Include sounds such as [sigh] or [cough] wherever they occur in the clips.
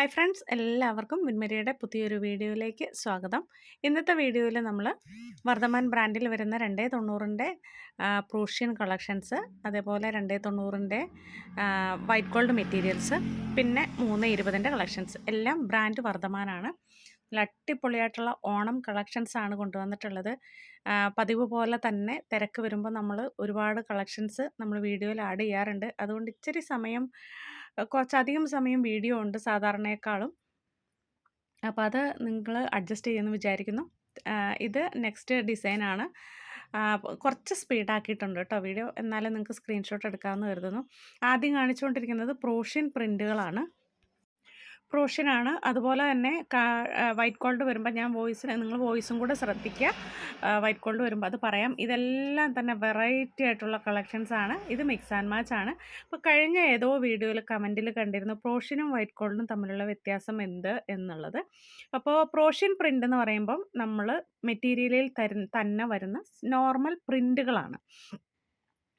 Hi friends. എല്ലാവർക്കും വിൻമരിയുടെ പുതിയൊരു വീഡിയോയിലേക്ക് സ്വാഗതം. ഇന്നത്തെ വീഡിയോയിൽ നമ്മൾ വർദ്ധമാൻ ബ്രാൻഡിൽ വരുന്ന രണ്ടേ തൊണ്ണൂറിന്റെ പ്രൂഷ്യൻ കളക്ഷൻസ് അതേപോലെ രണ്ടേ തൊണ്ണൂറിന്റെ വൈറ്റ് ഗോൾഡ് മെറ്റീരിയൽസ് പിന്നെ മൂന്ന് ഇരുപതിന്റെ കളക്ഷൻസ്. എല്ലാം ബ്രാൻഡ് വർദ്ധമാനാണ്. നല്ല അടിപൊളിയായിട്ടുള്ള ഓണം കളക്ഷൻസ് ആണ് കൊണ്ടുവന്നിട്ടുള്ളത്. പതിവ് പോലെ തന്നെ തിരക്ക് വരുമ്പോൾ നമ്മൾ ഒരുപാട് കളക്ഷൻസ് നമ്മൾ വീഡിയോയിൽ ആഡ് ചെയ്യാറുണ്ട്. അതുകൊണ്ട് ഇച്ചിരി സമയം കുറച്ചധികം സമയം വീഡിയോ ഉണ്ട് സാധാരണയേക്കാളും. അപ്പോൾ അത് നിങ്ങൾ അഡ്ജസ്റ്റ് ചെയ്യുമെന്ന് വിചാരിക്കുന്നു. ഇത് നെക്സ്റ്റ് ഡിസൈനാണ്. കുറച്ച് സ്പീഡാക്കിയിട്ടുണ്ട് കേട്ടോ വീഡിയോ. എന്നാലും നിങ്ങൾക്ക് സ്ക്രീൻഷോട്ട് എടുക്കാമെന്ന് കരുതുന്നു. ആദ്യം കാണിച്ചുകൊണ്ടിരിക്കുന്നത് പ്രോഷ്യൻ പ്രിന്റുകളാണ് പ്രൂഷ്യനാണ് അതുപോലെ തന്നെ വൈറ്റ് കോൾഡ് വരുമ്പോൾ ഞാൻ വോയിസിന് നിങ്ങൾ വോയിസും കൂടെ ശ്രദ്ധിക്കുക. വൈറ്റ് കോൾഡ് വരുമ്പോൾ അത് പറയാം. ഇതെല്ലാം തന്നെ വെറൈറ്റി ആയിട്ടുള്ള കളക്ഷൻസ് ആണ്. ഇത് മിക്സ് ആൻഡ് മാച്ച് ആണ്. ഇപ്പോൾ കഴിഞ്ഞ ഏതോ വീഡിയോയിൽ കമന്റിൽ കണ്ടിരുന്നു പ്രോഷ്യനും വൈറ്റ് കോൾഡും തമ്മിലുള്ള വ്യത്യാസം എന്ത് എന്നുള്ളത്. അപ്പോൾ പ്രോഷ്യൻ പ്രിന്റ് എന്ന് പറയുമ്പം നമ്മൾ മെറ്റീരിയലിൽ തരു തന്നെ വരുന്ന നോർമൽ പ്രിന്റുകളാണ്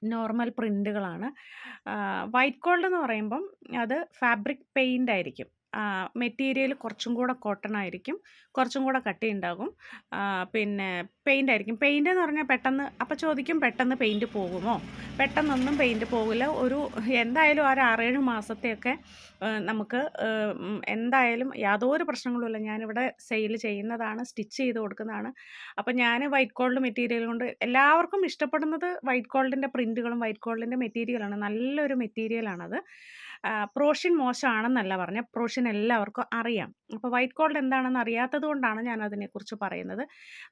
നോർമൽ പ്രിന്റുകളാണ് വൈറ്റ് കോൾഡ് എന്ന് പറയുമ്പം അത് ഫാബ്രിക് പെയിന്റ് ആയിരിക്കും. മെറ്റീരിയൽ കുറച്ചും കൂടെ കോട്ടൺ ആയിരിക്കും. കുറച്ചും കൂടെ കട്ടി ഉണ്ടാകും. പിന്നെ പെയിന്റ് ആയിരിക്കും. പെയിന്റ് എന്ന് പറഞ്ഞാൽ പെട്ടെന്ന് അപ്പോൾ ചോദിക്കും പെട്ടെന്ന് പെയിന്റ് പോകുമോ? പെട്ടെന്നൊന്നും പെയിന്റ് പോകില്ല. ഒരു എന്തായാലും ഒരു ആറേഴ് മാസത്തെയൊക്കെ നമുക്ക് എന്തായാലും യാതൊരു പ്രശ്നങ്ങളുമില്ല ഞാനിവിടെ സെയിൽ ചെയ്യുന്നതാണ് സ്റ്റിച്ച് ചെയ്ത് കൊടുക്കുന്നതാണ്. അപ്പോൾ ഞാൻ വൈറ്റ് ഗോൾഡ് മെറ്റീരിയൽ കൊണ്ട് എല്ലാവർക്കും ഇഷ്ടപ്പെടുന്നത് വൈറ്റ് ഗോൾഡിന്റെ പ്രിന്റുകളും വൈറ്റ് ഗോൾഡിന്റെ മെറ്റീരിയലാണ് നല്ലൊരു മെറ്റീരിയലാണത് പ്രോഷ്യൻ മോശമാണെന്നല്ല പറഞ്ഞ പ്രോഷ്യൻ എല്ലാവർക്കും അറിയാം. അപ്പോൾ വൈറ്റ് ഗോൾഡ് എന്താണെന്ന് അറിയാത്തത് കൊണ്ടാണ് ഞാൻ അതിനെക്കുറിച്ച് പറയുന്നത്.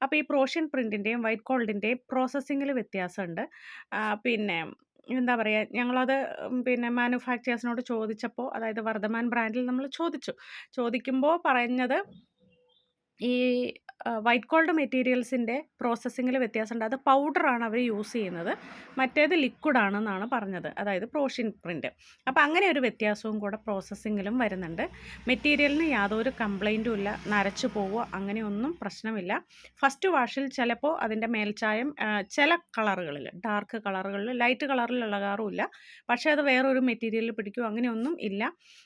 അപ്പോൾ ഈ പ്രോഷ്യൻ പ്രിന്റിന്റെയും വൈറ്റ് ഗോൾഡിന്റെയും പ്രോസസ്സിങ്ങിൽ വ്യത്യാസമുണ്ട്. പിന്നെ എന്താ പറയുക ഞങ്ങളത് പിന്നെ മാനുഫാക്ചേഴ്സിനോട് ചോദിച്ചപ്പോൾ അതായത് വർദ്ധമാൻ ബ്രാൻഡിൽ നമ്മൾ ചോദിച്ചു. ചോദിക്കുമ്പോൾ പറഞ്ഞത് ഈ വൈറ്റ് ഗോൾഡ് മെറ്റീരിയൽസിന്റെ പ്രോസസ്സിങ്ങിൽ വ്യത്യാസമുണ്ട്. അത് പൗഡറാണ് അവർ യൂസ് ചെയ്യുന്നത്. മറ്റേത് ലിക്വിഡാണെന്നാണ് പറഞ്ഞത്. അതായത് പ്രോഷ്യൻ പ്രിന്റ് അപ്പോൾ അങ്ങനെ ഒരു വ്യത്യാസവും കൂടെ പ്രോസസ്സിങ്ങിലും വരുന്നുണ്ട്. മെറ്റീരിയലിന് യാതൊരു കംപ്ലൈന്റും ഇല്ല. നരച്ചു പോവുക അങ്ങനെയൊന്നും പ്രശ്നമില്ല. ഫസ്റ്റ് വാഷിൽ ചിലപ്പോൾ അതിന്റെ മേൽച്ചായം ചില കളറുകളിൽ ഡാർക്ക് കളറുകളിൽ ലൈറ്റ് കളറിൽ ഇളകാറുമില്ല പക്ഷേ അത് വേറൊരു മെറ്റീരിയലിൽ പിടിക്കും അങ്ങനെയൊന്നും ഇല്ല.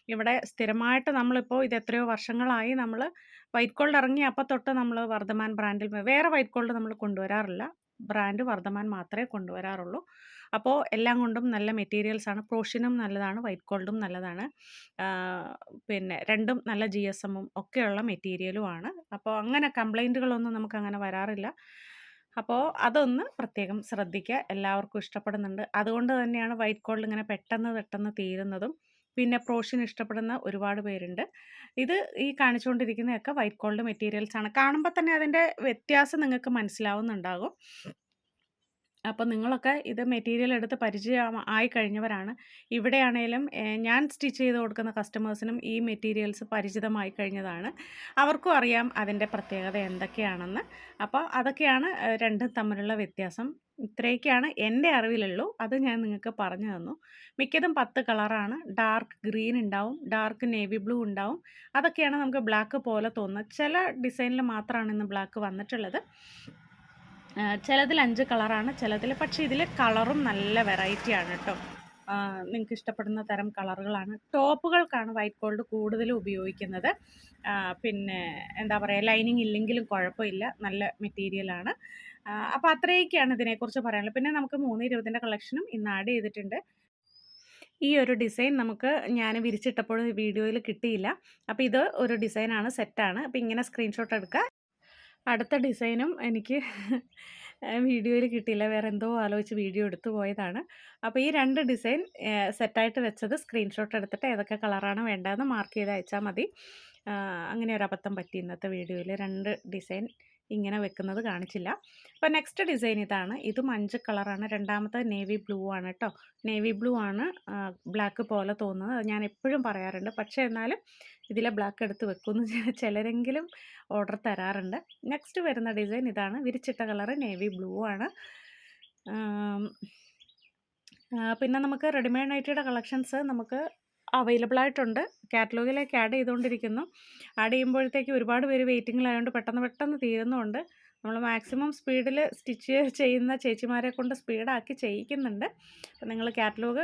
ഇവിടെ സ്ഥിരമായിട്ട് നമ്മളിപ്പോൾ ഇത് എത്രയോ വർഷങ്ങളായി നമ്മൾ വൈറ്റ് ഗോൾഡ് ഇറങ്ങിയ അപ്പം തൊട്ട് നമ്മൾ വർദ്ധമാൻ ബ്രാൻഡിൽ വേറെ വൈറ്റ് ഗോൾഡ് നമ്മൾ കൊണ്ടുവരാറില്ല. ബ്രാൻഡ് വർദ്ധമാൻ മാത്രമേ കൊണ്ടുവരാറുള്ളൂ. അപ്പോൾ എല്ലാം കൊണ്ടും നല്ല മെറ്റീരിയൽസ് ആണ്. പ്രോഷ്യനും നല്ലതാണ് വൈറ്റ് ഗോൾഡും നല്ലതാണ്. പിന്നെ രണ്ടും നല്ല ജി എസ് എമ്മും ഒക്കെയുള്ള മെറ്റീരിയലും ആണ്. അപ്പോൾ അങ്ങനെ കംപ്ലൈന്റുകളൊന്നും നമുക്ക് അങ്ങനെ വരാറില്ല. അപ്പോൾ അതൊന്ന് പ്രത്യേകം ശ്രദ്ധിക്കുക. എല്ലാവർക്കും ഇഷ്ടപ്പെടുന്നുണ്ട്. അതുകൊണ്ട് തന്നെയാണ് വൈറ്റ് ഗോൾഡ് ഇങ്ങനെ പെട്ടെന്ന് പെട്ടെന്ന് തീരുന്നതും പിന്നെ പ്രോഷൻ ഇഷ്ടപ്പെടുന്ന ഒരുപാട് പേരുണ്ട്. ഇത് ഈ കാണിച്ചുകൊണ്ടിരിക്കുന്നതൊക്കെ വൈറ്റ് ഗോൾഡ് മെറ്റീരിയൽസ് ആണ് കാണുമ്പോൾ തന്നെ അതിന്റെ വ്യത്യാസം നിങ്ങൾക്ക് മനസ്സിലാവുന്നുണ്ടാകും. അപ്പോൾ നിങ്ങളൊക്കെ ഇത് മെറ്റീരിയൽ എടുത്ത് പരിചയം ആയി കഴിഞ്ഞവരാണ് ഇവിടെയാണേലും ഞാൻ സ്റ്റിച്ച് ചെയ്ത് കൊടുക്കുന്ന കസ്റ്റമേഴ്സിനും ഈ മെറ്റീരിയൽസ് പരിചിതമായി കഴിഞ്ഞതാണ്. അവർക്കും അറിയാം അതിന്റെ പ്രത്യേകത എന്തൊക്കെയാണെന്ന്. അപ്പോൾ അതൊക്കെയാണ് രണ്ടും തമ്മിലുള്ള വ്യത്യാസം. ഇത്രയൊക്കെയാണ് എന്റെ അറിവിലുള്ളൂ. അത് ഞാൻ നിങ്ങൾക്ക് പറഞ്ഞു തന്നു. മിക്കതും പത്ത് കളറാണ്. ഡാർക്ക് ഗ്രീൻ ഉണ്ടാവും ഡാർക്ക് നേവി ബ്ലൂ ഉണ്ടാവും. അതൊക്കെയാണ് നമുക്ക് ബ്ലാക്ക് പോലെ തോന്നുന്നത്. ചില ഡിസൈനിൽ മാത്രമാണ് ഇന്ന് ബ്ലാക്ക് വന്നിട്ടുള്ളത്. ചിലതിൽ അഞ്ച് കളറാണ് ചിലതിൽ പക്ഷേ ഇതിൽ കളറും നല്ല വെറൈറ്റി ആണ് കേട്ടോ നിങ്ങൾക്ക് ഇഷ്ടപ്പെടുന്ന തരം കളറുകളാണ്. ടോപ്പുകൾക്കാണ് വൈറ്റ് ഗോൾഡ് കൂടുതലും ഉപയോഗിക്കുന്നത്. പിന്നെ എന്താ പറയുക ലൈനിങ് ഇല്ലെങ്കിലും കുഴപ്പമില്ല നല്ല മെറ്റീരിയലാണ് അപ്പോൾ അത്രയൊക്കെയാണ് ഇതിനെക്കുറിച്ച് പറയാനുള്ളത്. പിന്നെ നമുക്ക് മൂന്ന് ഇരുപതിന്റെ കളക്ഷനും ഇന്ന് ആഡ് ചെയ്തിട്ടുണ്ട്. ഈ ഒരു ഡിസൈൻ നമുക്ക് ഞാൻ വിരിച്ചിട്ടപ്പോഴും വീഡിയോയിൽ കിട്ടിയില്ല. അപ്പോൾ ഇത് ഒരു ഡിസൈനാണ് സെറ്റാണ് അപ്പോൾ ഇങ്ങനെ സ്ക്രീൻഷോട്ട് എടുക്കുക. അടുത്ത ഡിസൈനും എനിക്ക് [laughs] വീഡിയോയിൽ കിട്ടിയില്ല. വേറെ എന്തോ ആലോചിച്ച് വീഡിയോ എടുത്തു പോയതാണ്. അപ്പോൾ ഈ രണ്ട് ഡിസൈൻ സെറ്റായിട്ട് വെച്ചത് സ്ക്രീൻഷോട്ട് എടുത്തിട്ട് ഏതൊക്കെ കളറാണ് വേണ്ടതെന്ന് മാർക്ക് ചെയ്ത് അയച്ചാൽ മതി. അങ്ങനെ ഒരു അബദ്ധം പറ്റി ഇന്നത്തെ വീഡിയോയിൽ. രണ്ട് ഡിസൈൻ ഇങ്ങനെ വെക്കുന്നത് കാണിച്ചില്ല. അപ്പോൾ നെക്സ്റ്റ് ഡിസൈൻ ഇതാണ്. ഇത് മഞ്ച കളറാണ് രണ്ടാമത്തെ നേവി ബ്ലൂ ആണ് കേട്ടോ നേവി ബ്ലൂ ആണ് ബ്ലാക്ക് പോലെ തോന്നുന്നത്. അത് ഞാൻ എപ്പോഴും പറയാറുണ്ട്. പക്ഷേ എന്നാലും ഇതിലെ ബ്ലാക്ക് എടുത്ത് വെക്കുമെന്ന് ചിലരെങ്കിലും ഓർഡർ തരാറുണ്ട്. നെക്സ്റ്റ് വരുന്ന ഡിസൈൻ ഇതാണ്. വിരിച്ചിട്ട കളറ് നേവി ബ്ലൂ ആണ്. പിന്നെ നമുക്ക് റെഡിമെയ്ഡ് നൈറ്റിയുടെ കളക്ഷൻസ് നമുക്ക് അവൈലബിൾ ആയിട്ടുണ്ട്. കാറ്റലോഗിലേക്ക് ആഡ് ചെയ്തുകൊണ്ടിരിക്കുന്നു. ആഡ് ചെയ്യുമ്പോഴത്തേക്ക് ഒരുപാട് പേര് വെയിറ്റിങ്ങിലായതുകൊണ്ട് പെട്ടെന്ന് പെട്ടെന്ന് തീരുന്നുണ്ട്. നമ്മൾ മാക്സിമം സ്പീഡിൽ സ്റ്റിച്ച് ചെയ്യുന്ന ചേച്ചിമാരെ കൊണ്ട് സ്പീഡാക്കി ചെയ്യിക്കുന്നുണ്ട്. അപ്പം നിങ്ങൾ കാറ്റലോഗ്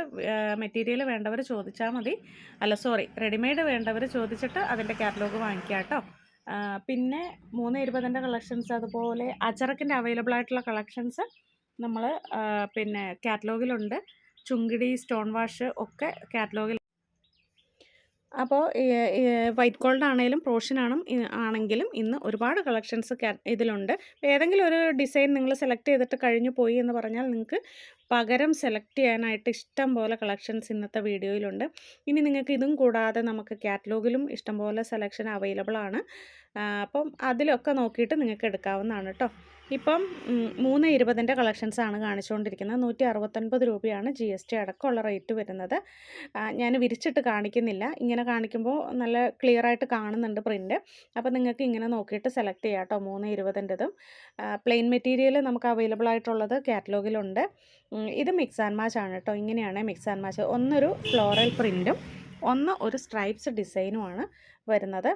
മെറ്റീരിയൽ വേണ്ടവർ ചോദിച്ചാൽ മതി. അല്ല സോറി റെഡിമെയ്ഡ് വേണ്ടവർ ചോദിച്ചിട്ട് അതിന്റെ കാറ്റലോഗ് വാങ്ങിക്കുക കേട്ടോ പിന്നെ മൂന്ന് ഇരുപതിന്റെ കളക്ഷൻസ് അതുപോലെ അച്ചറക്കിന്റെ അവൈലബിൾ ആയിട്ടുള്ള കളക്ഷൻസ് നമ്മൾ പിന്നെ കാറ്റലോഗിലുണ്ട് ചുങ്കിടി സ്റ്റോൺ വാഷ് ഒക്കെ കാറ്റലോഗിൽ അപ്പോൾ വൈറ്റ് ഗോൾഡ് ആണെങ്കിലും പ്രോഷനാണ് ആണെങ്കിലും ഇന്ന് ഒരുപാട് കളക്ഷൻസ് ഇതിലുണ്ട്. ഏതെങ്കിലും ഒരു ഡിസൈൻ നിങ്ങൾ സെലക്ട് ചെയ്തിട്ട് കഴിഞ്ഞു പോയി എന്ന് പറഞ്ഞാൽ നിങ്ങൾക്ക് പകരം സെലക്ട് ചെയ്യാനായിട്ട് ഇഷ്ടം പോലെ കളക്ഷൻസ് ഇന്നത്തെ വീഡിയോയിലുണ്ട്. ഇനി നിങ്ങൾക്ക് ഇതും കൂടാതെ നമുക്ക് കാറ്റലോഗിലും ഇഷ്ടംപോലെ സെലക്ഷൻ അവൈലബിൾ ആണ്. അപ്പം അതിലൊക്കെ നോക്കിയിട്ട് നിങ്ങൾക്ക് എടുക്കാവുന്നതാണ് കേട്ടോ ഇപ്പം മൂന്ന് ഇരുപതിന്റെ കളക്ഷൻസ് ആണ് കാണിച്ചുകൊണ്ടിരിക്കുന്നത്. നൂറ്റി അറുപത്തൊൻപത് രൂപയാണ് ജി എസ് ടി അടക്കമുള്ള റേറ്റ് വരുന്നത്. ഞാൻ വിരിച്ചിട്ട് കാണിക്കുന്നില്ല. ഇങ്ങനെ കാണിക്കുമ്പോൾ നല്ല ക്ലിയർ ആയിട്ട് കാണുന്നുണ്ട് പ്രിന്റ്. അപ്പോൾ നിങ്ങൾക്ക് ഇങ്ങനെ നോക്കിയിട്ട് സെലക്ട് ചെയ്യാം കേട്ടോ മൂന്ന് ഇരുപതിന്റെതും. പ്ലെയിൻ മെറ്റീരിയൽ നമുക്ക് അവൈലബിൾ ആയിട്ടുള്ളത് കാറ്റലോഗിലുണ്ട്. ഇത് മിക്സ് ആൻഡ് മാച്ച് ആണ് കേട്ടോ ഇങ്ങനെയാണ് മിക്സ് ആൻഡ് മാച്ച്. ഒന്നൊരു ഫ്ലോറൽ പ്രിന്റും ഒന്ന് ഒരു സ്ട്രൈപ്സ് ഡിസൈനുമാണ് വരുന്നത്.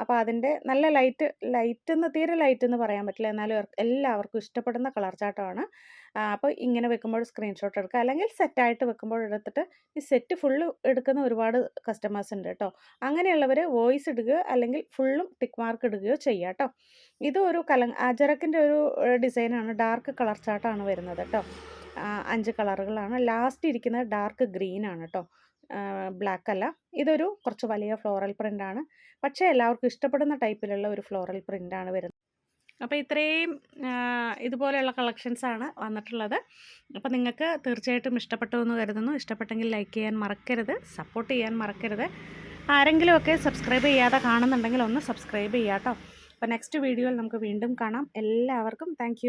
അപ്പോൾ അതിന്റെ നല്ല ലൈറ്റ് ലൈറ്റ് എന്ന് തീരെ ലൈറ്റ് എന്ന് പറയാൻ പറ്റില്ല. എന്നാലും എല്ലാവർക്കും ഇഷ്ടപ്പെടുന്ന കളർ ചാട്ടമാണ്. അപ്പോൾ ഇങ്ങനെ വെക്കുമ്പോൾ സ്ക്രീൻഷോട്ട് എടുക്കുക അല്ലെങ്കിൽ സെറ്റായിട്ട് വെക്കുമ്പോൾ എടുത്തിട്ട് ഈ സെറ്റ് ഫുള്ള് എടുക്കുന്ന ഒരുപാട് കസ്റ്റമേഴ്സ് ഉണ്ട് കേട്ടോ അങ്ങനെയുള്ളവർ വോയിസ് ഇടുകയോ അല്ലെങ്കിൽ ഫുള്ളും ടിക്ക് മാർക്ക് ഇടുകയോ ചെയ്യുക കേട്ടോ ഇത് ഒരു കല അജറക്കിന്റെ ഒരു ഡിസൈനാണ് ഡാർക്ക് കളർ ചാർട്ടാണ് വരുന്നത് കേട്ടോ അഞ്ച് കളറുകളാണ്. ലാസ്റ്റ് ഇരിക്കുന്നത് ഡാർക്ക് ഗ്രീൻ ആണ് കേട്ടോ ബ്ലാക്ക് അല്ല ഇതൊരു കുറച്ച് വലിയ ഫ്ലോറൽ പ്രിന്റ് ആണ് പക്ഷേ എല്ലാവർക്കും ഇഷ്ടപ്പെടുന്ന ടൈപ്പിലുള്ള ഒരു ഫ്ലോറൽ പ്രിന്റ് ആണ് വരുന്നത്. അപ്പോൾ ഇത്രയും ഇതുപോലെയുള്ള കളക്ഷൻസ് ആണ് വന്നിട്ടുള്ളത്. അപ്പോൾ നിങ്ങൾക്ക് തീർച്ചയായിട്ടും ഇഷ്ടപ്പെട്ടു എന്ന് കരുതുന്നു. ഇഷ്ടപ്പെട്ടെങ്കിൽ ലൈക്ക് ചെയ്യാൻ മറക്കരുത് സപ്പോർട്ട് ചെയ്യാൻ മറക്കരുത്. ആരെങ്കിലുമൊക്കെ സബ്സ്ക്രൈബ് ചെയ്യാതെ കാണുന്നുണ്ടെങ്കിൽ ഒന്ന് സബ്സ്ക്രൈബ് ചെയ്യാം കേട്ടോ അപ്പോൾ നെക്സ്റ്റ് വീഡിയോയിൽ നമുക്ക് വീണ്ടും കാണാം. എല്ലാവർക്കും താങ്ക്